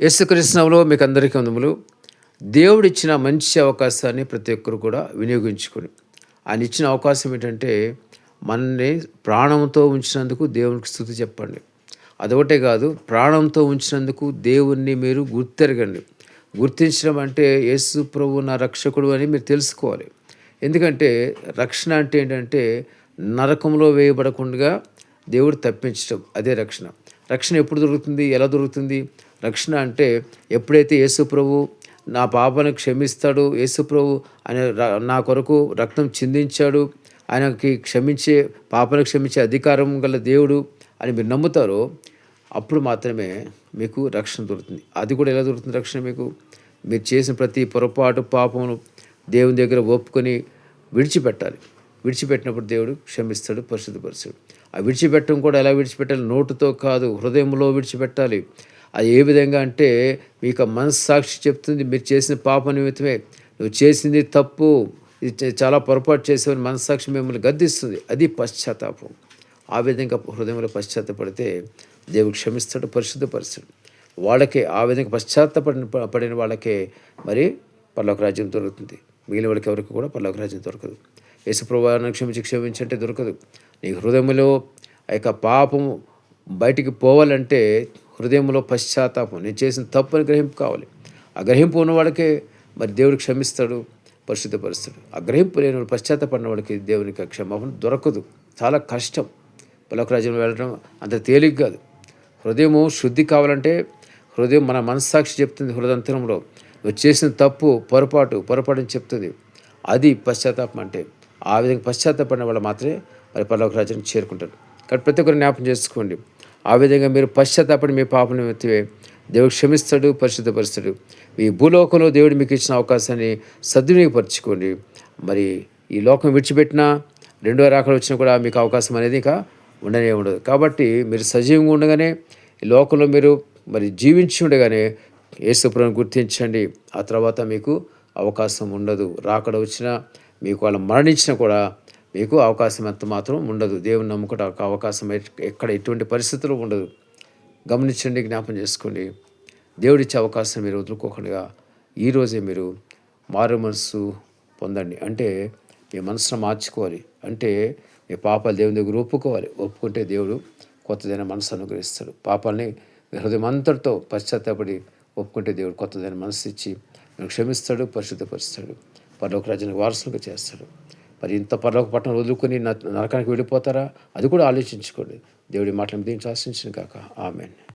యేసుకృష్ణంలో మీకు అందరికీ వందములు. దేవుడు ఇచ్చిన మంచి అవకాశాన్ని ప్రతి ఒక్కరు కూడా వినియోగించుకొని ఆయన ఇచ్చిన అవకాశం ఏంటంటే మనల్ని ప్రాణంతో ఉంచినందుకు దేవునికి స్థుతి చెప్పండి. అదొకటే కాదు ప్రాణంతో ఉంచినందుకు దేవుణ్ణి మీరు గుర్తెరగండి. గుర్తించడం అంటే యేసు ప్రభు నా రక్షకుడు అని మీరు తెలుసుకోవాలి. ఎందుకంటే రక్షణ అంటే ఏంటంటే నరకంలో వేయబడకుండా దేవుడు తప్పించడం అదే రక్షణ. రక్షణ ఎప్పుడు దొరుకుతుంది? ఎలా దొరుకుతుంది? రక్షణ అంటే ఎప్పుడైతే యేసు ప్రభు నా పాపను క్షమిస్తాడు యేసు ప్రభు ఆయన నా కొరకు రక్తం చిందించాడు ఆయనకి క్షమించే పాపను క్షమించే అధికారం గల దేవుడు అని మీరు నమ్ముతారో అప్పుడు మాత్రమే మీకు రక్షణ దొరుకుతుంది. అది కూడా ఎలా దొరుకుతుంది రక్షణ మీకు? మీరు చేసిన ప్రతి పొరపాటు పాపమును దేవుని దగ్గర ఒప్పుకొని విడిచిపెట్టాలి. విడిచిపెట్టినప్పుడు దేవుడు క్షమిస్తాడు పరిశుద్ధపరుస్తాడు. ఆ విడిచిపెట్టడం కూడా ఎలా విడిచిపెట్టాలి? నోటుతో కాదు హృదయంలో విడిచిపెట్టాలి. అది ఏ విధంగా అంటే మీకు మనస్సాక్షి చెప్తుంది మీరు చేసిన పాప నిమిత్తమే. నువ్వు చేసింది తప్పు ఇది చాలా పొరపాటు చేసేవని మనస్సాక్షి మిమ్మల్ని గద్దిస్తుంది. అది పశ్చాత్తాపం. ఆ విధంగా హృదయంలో పశ్చాత్తపడితే దేవుడు క్షమిస్తాడు పరిశుద్ధపరుస్తాడు. వాళ్ళకే ఆ విధంగా పశ్చాత్తపడిన పడిన వాళ్ళకే మరి పర్లోక రాజ్యం దొరుకుతుంది. మిగిలిన వాళ్ళకి ఎవరికి కూడా పర్లోక రాజ్యం దొరకదు. యేసుప్రభావాన్ని క్షమించి క్షమించంటే దొరకదు. నీ హృదయంలో ఆ యొక్క పాపము బయటికి పోవాలంటే హృదయంలో పశ్చాత్తాపం నేను చేసిన తప్పుని గ్రహింపు కావాలి. ఆ గ్రహింపు ఉన్నవాడికే మరి దేవుడు క్షమిస్తాడు పరిశుద్ధపరుస్తాడు. ఆ గ్రహింపు లేని వాడు పశ్చాత్తపడిన వాడికి దేవునికి క్షమాపణ దొరకదు. చాలా కష్టం. పలక వెళ్ళడం అంత తేలిక కాదు. హృదయము శుద్ధి కావాలంటే హృదయం మన మనస్సాక్షి చెప్తుంది హృదయంతరంలో. నువ్వు చేసిన తప్పు పొరపాటు పొరపాటు అని చెప్తుంది. అది పశ్చాత్తాపం అంటే ఆ విధంగా పశ్చాత్తాపడిన వాళ్ళు మాత్రమే మరి పరలోక రాజ్యానికి చేరుకుంటారు. కాబట్టి ప్రతి ఒక్కరు జ్ఞాపకం చేసుకోండి. ఆ విధంగా మీరు పశ్చాత్తాపడి మీ పాపను ఎత్తివే దేవుడు క్షమిస్తాడు పరిశుద్ధపరుస్తాడు. ఈ భూలోకంలో దేవుడు మీకు ఇచ్చిన అవకాశాన్ని సద్వినియోగపరచుకోండి. మరి ఈ లోకం విడిచిపెట్టినా రెండో రాకలు వచ్చినా కూడా మీకు అవకాశం అనేది ఇంకా ఉండనే ఉండదు. కాబట్టి మీరు సజీవంగా ఉండగానే ఈ లోకంలో మీరు మరి జీవించి ఉండగానే యేసుప్రభుని గుర్తించండి. ఆ తర్వాత మీకు అవకాశం ఉండదు. రాకడ వచ్చినా మీకు వాళ్ళు మరణించినా కూడా మీకు అవకాశం ఎంత మాత్రం ఉండదు. దేవుని నమ్ముకోవడానికి అవకాశం ఎక్కడ ఎటువంటి పరిస్థితులు ఉండదు. గమనించండి జ్ఞాపం చేసుకోండి. దేవుడిచ్చే అవకాశం మీరు వదులుకోకుండా ఈరోజే మీరు మారు మనసు పొందండి. అంటే మీ మనసును మార్చుకోవాలి. అంటే మీ పాపాలు దేవుని దగ్గర ఒప్పుకోవాలి. ఒప్పుకుంటే దేవుడు కొత్తదైన మనసు అనుగ్రహిస్తాడు. పాపాలని హృదయం అంతటితో పశ్చాత్తాపడి ఒప్పుకుంటే దేవుడు కొత్తదైన మనసు ఇచ్చి క్షమిస్తాడు పరిశుద్ధపరుస్తాడు. పరలోక రాజ్యానికి వారసులుగా చేస్తాడు మరి ఇంత పరలోక పట్టణం వదులుకొని న- నరకానికి వెళ్ళిపోతారా? అది కూడా ఆలోచించుకోండి. దేవుడి మాటలు దీనికి ఆశించిన కాక ఆమెన్.